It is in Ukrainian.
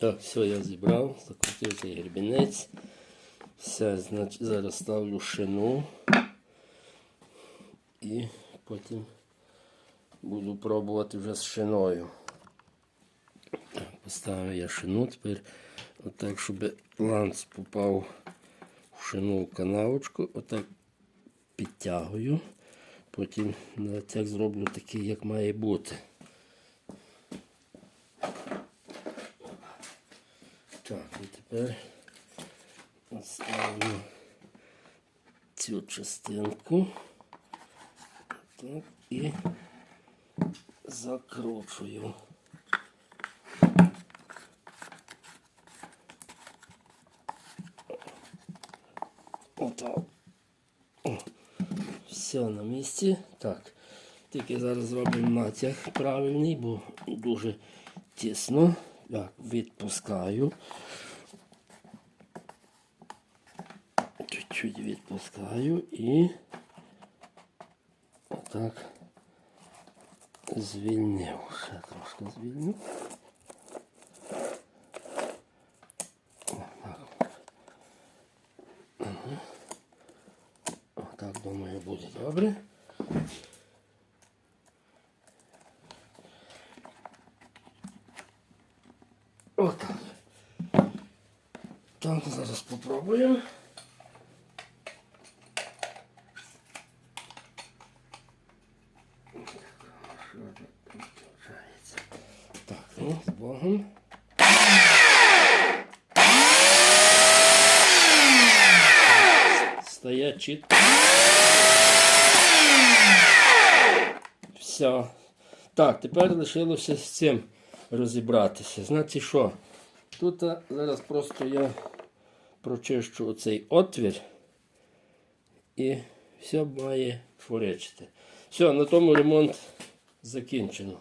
Так, все, я зібрав, закрутив цей гребінець. Все, значить, зараз ставлю шину. І потім буду пробувати вже з шиною. Поставив я шину тепер отак, щоб ланц попав в шину в канавочку, отак підтягую. Потім натяг зроблю такий, як має бути. Так, і тепер ставлю цю частинку. Так, і закручую. Отак. Все на місці. Так. Тільки зараз зробимо натяг правильний, бо дуже тісно. Так, відпускаю. Чуть-чуть відпускаю і отак звільнив. Ще трошки звільню. Отак. Ага. Отак, думаю, буде добре. Отак. Так, зараз попробуємо. Так, ну, з Богом. Стає чітко. Все. Так, тепер лишилося з цим розібратися. Знаєте що? Тут зараз просто я прочищу оцей отвір і все має фуречити. Все, на тому ремонт закінчено.